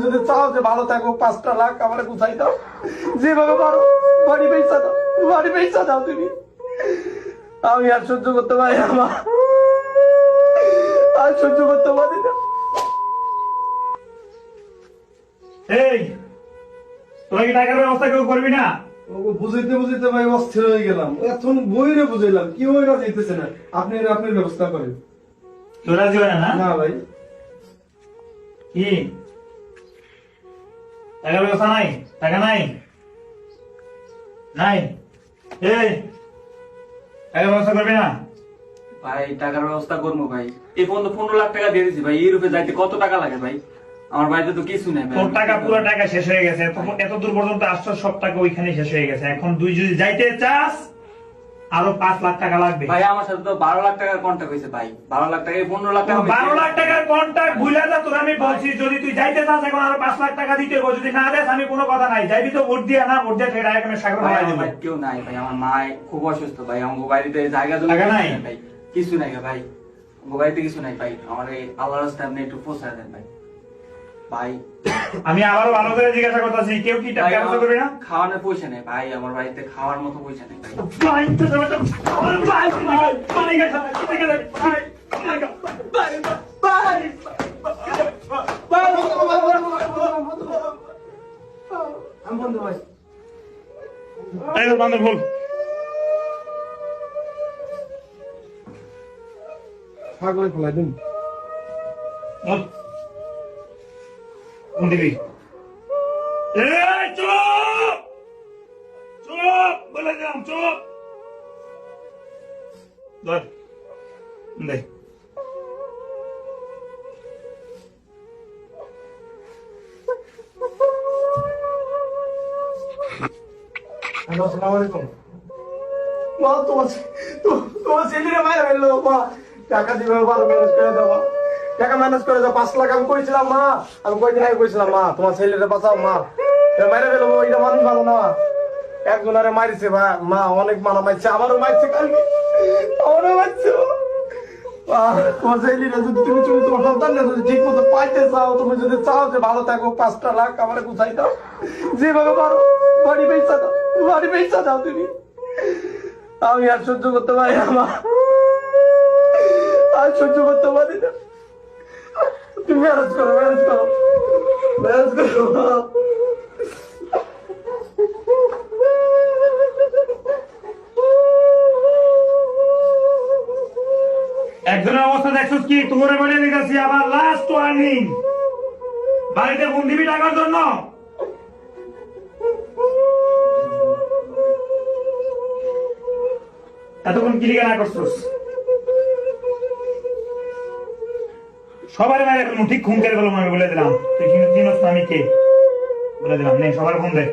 যদি চাও যে ভালো থাকো পাঁচটা লাখ আমার গুছাই দাও। যেভাবে পারো বাড়ি পয়সা দাও বাড়ি পয়সা দাও তুমি। আমি আর সহ্য করতে পারি না আর সহ্য করতে পারি না। এই তোরা কি টাকার ব্যবস্থা কেউ করবি না? বুঝাইতে বুঝাইতে ভাই অস্থির হয়ে গেলাম। এখন বইরে বুঝাইলাম কি ওই না যেতেছে না? আপনি আপনি ব্যবস্থা করেন। রাজি হয় না ভাই। কি? টাকার ব্যবস্থা নাই? টাকা নাই? নাই? এই টাকার ব্যবস্থা করবি না? ভাই টাকার ব্যবস্থা করব ভাই। এই পর্যন্ত পনেরো লাখ টাকা দিয়ে দিচ্ছি ভাই ইউরোপে যাইতে কত টাকা লাগে ভাই? আমার বাড়িতে তো কিছু নেই ভাই। তোর টাকা পুরো টাকা শেষ হয়ে গেছে। এত দূর পর্যন্ত আসছো সব টাকা ওইখানে শেষ হয়ে গেছে। এখন তুই যদি যাইতে চাস আরও পাঁচ লাখ টাকা লাগবে। ভাই আমার সাথে তো বারো লাখ টাকার কন্ট্যাক্ট হয়েছে ভাই। বারো লাখ টাকা পনেরো লাখ টাকা বারো লাখ টাকার কন্ট্যাক্ট ভুলে যা তোর আমি বলছি যদি তুই যাইতে চাস এখন আরও পাঁচ লাখ টাকা দিতে হবে। যদি না দেস আমি কোনো কথা নাই। যাইবি তো ভোট দিয়ে না ভোট দিয়ে এখানে সাগর ভাই আমার কেউ নাই ভাই। আমার মা খুব অসুস্থ ভাই। আমার বাড়িতে জায়গা টাকা কিছু নাই? ভাই। কিছু নাই ভাই। আমার বাড়িতে কিছু নাই ভাই। আমার এই আল্লাহর রাস্তায় আপনি একটু পৌঁছায় দেন ভাই। ভাই। আমি আবারও ভালো করে জিজ্ঞাসা করতেছি কেউ কি টাকা ব্যবস্থা না? খাওয়ানোর পয়সা নেই ভাই আমার বাড়িতে খাওয়ার মতো পয়সা নেই ভাই। ভাই, ভাই, ভাই, ভাই, ভাই, ভাই, ভাই, ভাই এই তোর পাগলে ফেলাই দিন। কোন দিবি চুপ! চুপ! বলে দিলাম, চুপ! ধর, দে। হ্যালো, আসসালামু আলাইকুম। মা, তোমার তোমার ছেলেরা মায়ের ফেলল মা। টাকা দিবে, ভালো ম্যানেজ করে দাও মা। টাকা ম্যানেজ করে দাও পাঁচ লাখ আমি কইছিলাম মা। আমি কয়দিন আগে কইছিলাম, মা, তোমার ছেলেরা বাঁচাও, মা। মাইরে ফেলো এটা মানুষ ভালো না। একজনারে মারিছে, মা মা, অনেক মানা মারছে আমারও মারছে কালকে আমারও মারছে তুমি পাইতে চাও, তুমি যদি চাও যে ভালো থাকো, পাঁচটা লাখ আমার দাও। তুমি। আমি আর সহ্য করতে পারি মা। আর সহ্য করতে পারি না। তুমি ম্যানেজ করো ম্যানেজ করো ম্যানেজ করো। একজনের অবস্থা দেখছিস কি? তোরে বলে দিতেছি, আবার লাস্ট ওয়ার্নিং বাড়িতে ফোন দিবি টাকার জন্য। এতক্ষণ কিলিকা না করছিস সবার মায়ের ঠিক খুন করে আমি বলে দিলাম। তুই কিন্তু চিনস না আমি কে বলে দিলাম। নে, সবার ফোন দে।